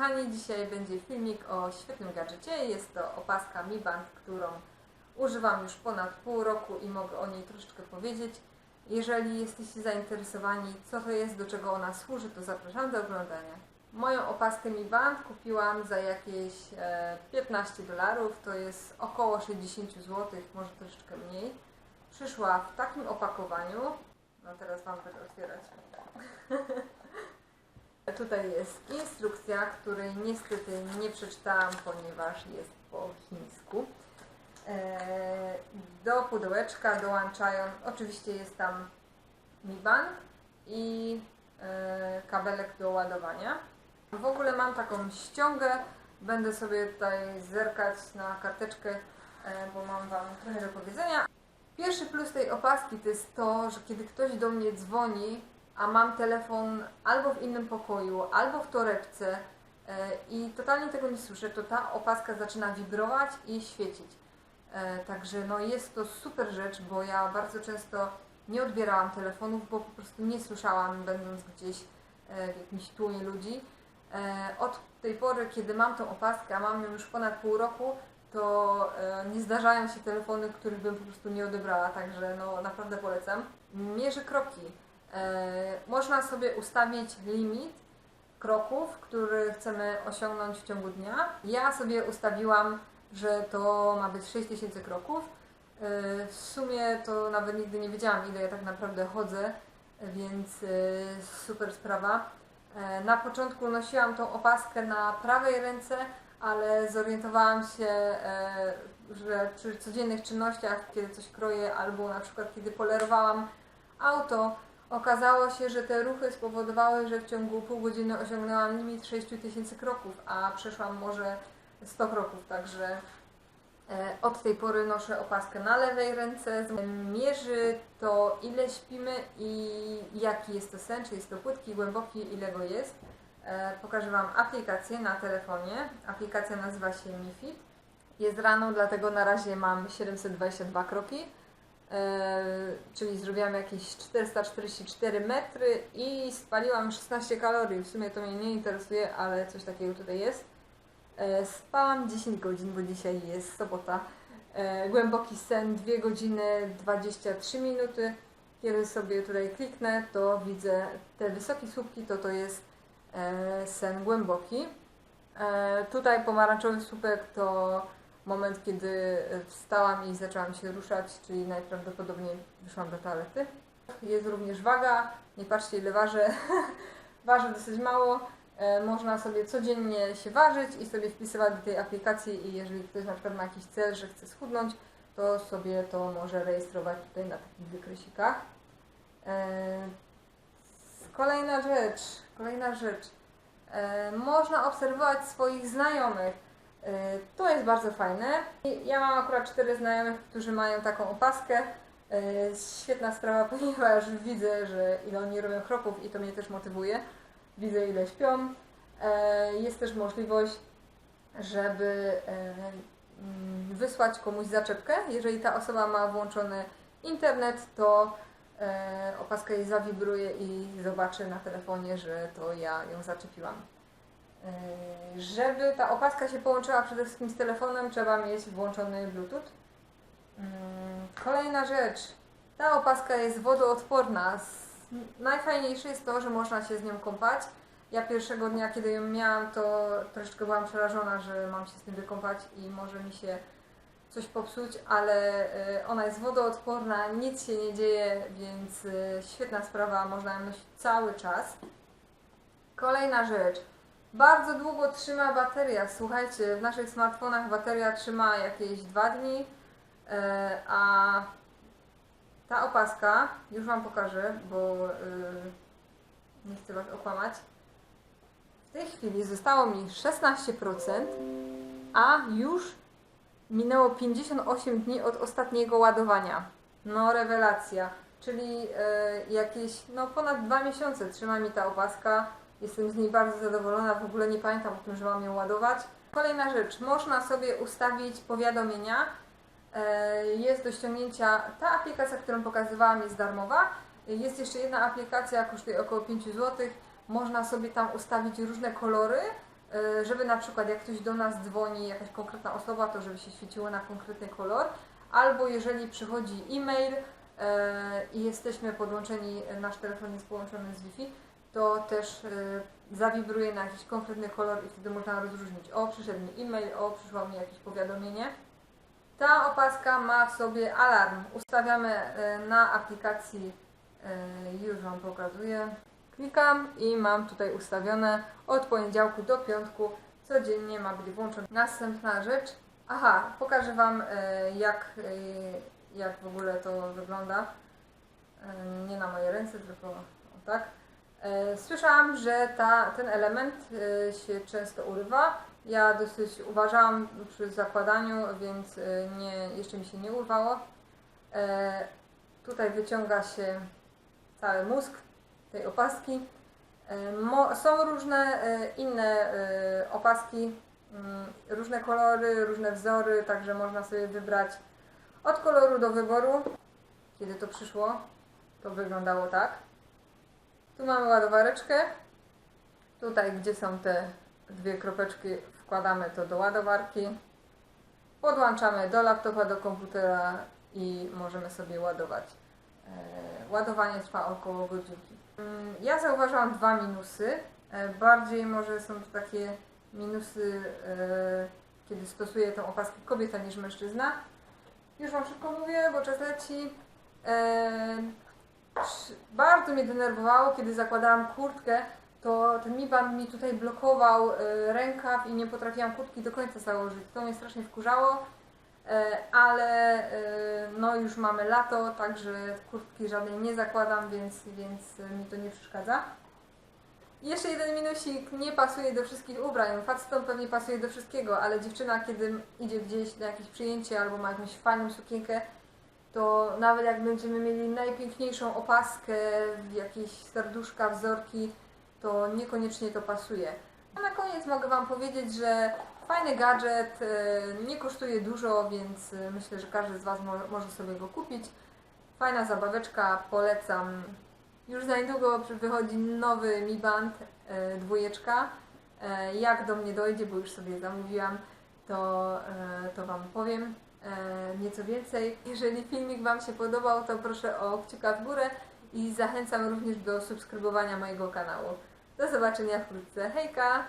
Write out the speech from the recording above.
kochani, dzisiaj będzie filmik o świetnym gadżecie. Jest to opaska Mi Band, którą używam już ponad pół roku i mogę o niej troszeczkę powiedzieć. Jeżeli jesteście zainteresowani, co to jest, do czego ona służy, to zapraszam do oglądania. Moją opaskę Mi Band kupiłam za jakieś e, 15 dolarów, to jest około 60 zł, może troszeczkę mniej. Przyszła w takim opakowaniu. No teraz Wam będę otwierać. Tutaj jest instrukcja, której niestety nie przeczytałam, ponieważ jest po chińsku. E, Do pudełeczka dołączają, oczywiście jest tam Mi Band i e, kabelek do ładowania. W ogóle mam taką ściągę, będę sobie tutaj zerkać na karteczkę, e, bo mam Wam trochę do powiedzenia. Pierwszy plus tej opaski to jest to, że kiedy ktoś do mnie dzwoni, a mam telefon albo w innym pokoju, albo w torebce e, i totalnie tego nie słyszę, to ta opaska zaczyna wibrować i świecić. E, Także no jest to super rzecz, bo ja bardzo często nie odbierałam telefonów, bo po prostu nie słyszałam, będąc gdzieś e, w jakimś tłumie ludzi. Od tej pory, kiedy mam tą opaskę, a mam ją już ponad pół roku, to nie zdarzają się telefony, których bym po prostu nie odebrała, także no naprawdę polecam. Mierzy kroki. E, Można sobie ustawić limit kroków, który chcemy osiągnąć w ciągu dnia. Ja sobie ustawiłam, że to ma być 6000 kroków. E, W sumie to nawet nigdy nie wiedziałam, ile ja tak naprawdę chodzę, więc e, super sprawa. Na początku nosiłam tą opaskę na prawej ręce, ale zorientowałam się, że przy codziennych czynnościach, kiedy coś kroję, albo na przykład kiedy polerowałam auto, okazało się, że te ruchy spowodowały, że w ciągu pół godziny osiągnęłam limit 6000 kroków, a przeszłam może 100 kroków, także e, od tej pory noszę opaskę na lewej ręce. Mierzy to ile śpimy i jaki jest to sen, czy jest to płytki, głęboki, ile go jest. E, Pokażę Wam aplikację na telefonie. Aplikacja nazywa się MiFit. Jest rano, dlatego na razie mam 722 kroki, czyli zrobiłam jakieś 444 metry i spaliłam 16 kalorii. W sumie to mnie nie interesuje, ale coś takiego tutaj jest. E, Spałam 10 godzin, bo dzisiaj jest sobota. E, Głęboki sen 2 godziny 23 minuty. Kiedy sobie tutaj kliknę, to widzę te wysokie słupki, to to jest e, sen głęboki. E, Tutaj pomarańczowy słupek to moment, kiedy wstałam i zaczęłam się ruszać, czyli najprawdopodobniej wyszłam do toalety. Jest również waga, nie patrzcie ile ważę, ważę dosyć mało. E, Można sobie codziennie się ważyć i sobie wpisywać do tej aplikacji i jeżeli ktoś na przykład ma jakiś cel, że chce schudnąć, to sobie to może rejestrować tutaj na takich wykresikach. E, Kolejna rzecz, kolejna rzecz. E, Można obserwować swoich znajomych. E, To jest bardzo fajne. Ja mam akurat cztery znajomych, którzy mają taką opaskę. E, Świetna sprawa, ponieważ widzę, że ile oni robią kroków i to mnie też motywuje. Widzę ile śpią. E, Jest też możliwość, żeby wysłać komuś zaczepkę. Jeżeli ta osoba ma włączony internet, to opaska jej zawibruje i zobaczy na telefonie, że to ja ją zaczepiłam. E, Żeby ta opaska się połączyła przede wszystkim z telefonem, trzeba mieć włączony Bluetooth. Mm, Kolejna rzecz. Ta opaska jest wodoodporna. Najfajniejsze jest to, że można się z nią kąpać. Ja pierwszego dnia, kiedy ją miałam, to troszeczkę byłam przerażona, że mam się z tym wykąpać i może mi się coś popsuć, ale e, ona jest wodoodporna, nic się nie dzieje, więc świetna sprawa, można ją nosić cały czas. Kolejna rzecz. Bardzo długo trzyma bateria. Słuchajcie, w naszych smartfonach bateria trzyma jakieś dwa dni, e, a ta opaska, już Wam pokażę, bo e, nie chcę Was okłamać. W tej chwili zostało mi 16%, a już minęło 58 dni od ostatniego ładowania. No rewelacja. Czyli e, jakieś no ponad dwa miesiące trzyma mi ta opaska. Jestem z niej bardzo zadowolona, w ogóle nie pamiętam o tym, że mam ją ładować. Kolejna rzecz, można sobie ustawić powiadomienia. E, Jest do ściągnięcia, ta aplikacja, którą pokazywałam jest darmowa. Jest jeszcze jedna aplikacja, kosztuje około 5 zł. Można sobie tam ustawić różne kolory e, żeby na przykład jak ktoś do nas dzwoni, jakaś konkretna osoba, to żeby się świeciło na konkretny kolor, albo jeżeli przychodzi e-mail e, i jesteśmy podłączeni, nasz telefon jest połączony z Wi-Fi, to też e, zawibruje na jakiś konkretny kolor i wtedy można rozróżnić, o przyszedł mi e-mail, o przyszło mi jakieś powiadomienie. Ta opaska ma w sobie alarm. Ustawiamy e, na aplikacji, e, już Wam pokazuję. Klikam i mam tutaj ustawione od poniedziałku do piątku codziennie ma być włączony. Następna rzecz. Aha, pokażę Wam jak, jak w ogóle to wygląda. Nie na moje ręce, tylko tak. E, Słyszałam, że ta, ten element e, się często urywa. Ja dosyć uważałam przy zakładaniu, więc e, nie, jeszcze mi się nie urwało. Tutaj wyciąga się cały mózg tej opaski. Są różne inne opaski, mm, różne kolory, różne wzory, także można sobie wybrać od koloru do wyboru. Kiedy to przyszło, to wyglądało tak. Tu mamy ładowareczkę. Tutaj, gdzie są te dwie kropeczki, wkładamy to do ładowarki. Podłączamy do laptopa, do komputera i możemy sobie ładować. E, Ładowanie trwa około godzinki. Mm, Ja zauważyłam dwa minusy. E, Bardziej może są to takie minusy, e, kiedy stosuje tą opaskę kobieta niż mężczyzna. Już Wam szybko mówię, bo czas leci. Bardzo mnie denerwowało, kiedy zakładałam kurtkę, to ten mi band mi tutaj blokował e, rękaw i nie potrafiłam kurtki do końca założyć. To mnie strasznie wkurzało. E, ale e, no już mamy lato, także kurtki żadnej nie zakładam, więc, więc mi to nie przeszkadza. Jeszcze jeden minusik, nie pasuje do wszystkich ubrań. Facetom pewnie pasuje do wszystkiego, ale dziewczyna kiedy idzie gdzieś na jakieś przyjęcie albo ma jakąś fajną sukienkę, to nawet jak będziemy mieli najpiękniejszą opaskę, jakieś serduszka, wzorki, to niekoniecznie to pasuje. A na koniec mogę Wam powiedzieć, że fajny gadżet, e, nie kosztuje dużo, więc e, myślę, że każdy z Was mo- może sobie go kupić. Fajna zabaweczka, polecam. Już za niedługo wychodzi nowy Mi Band e, dwójeczka. Jak do mnie dojdzie, bo już sobie zamówiłam, to, to Wam powiem nieco więcej. Jeżeli filmik Wam się podobał, to proszę o kciuka w górę i zachęcam również do subskrybowania mojego kanału. Do zobaczenia wkrótce. Hejka!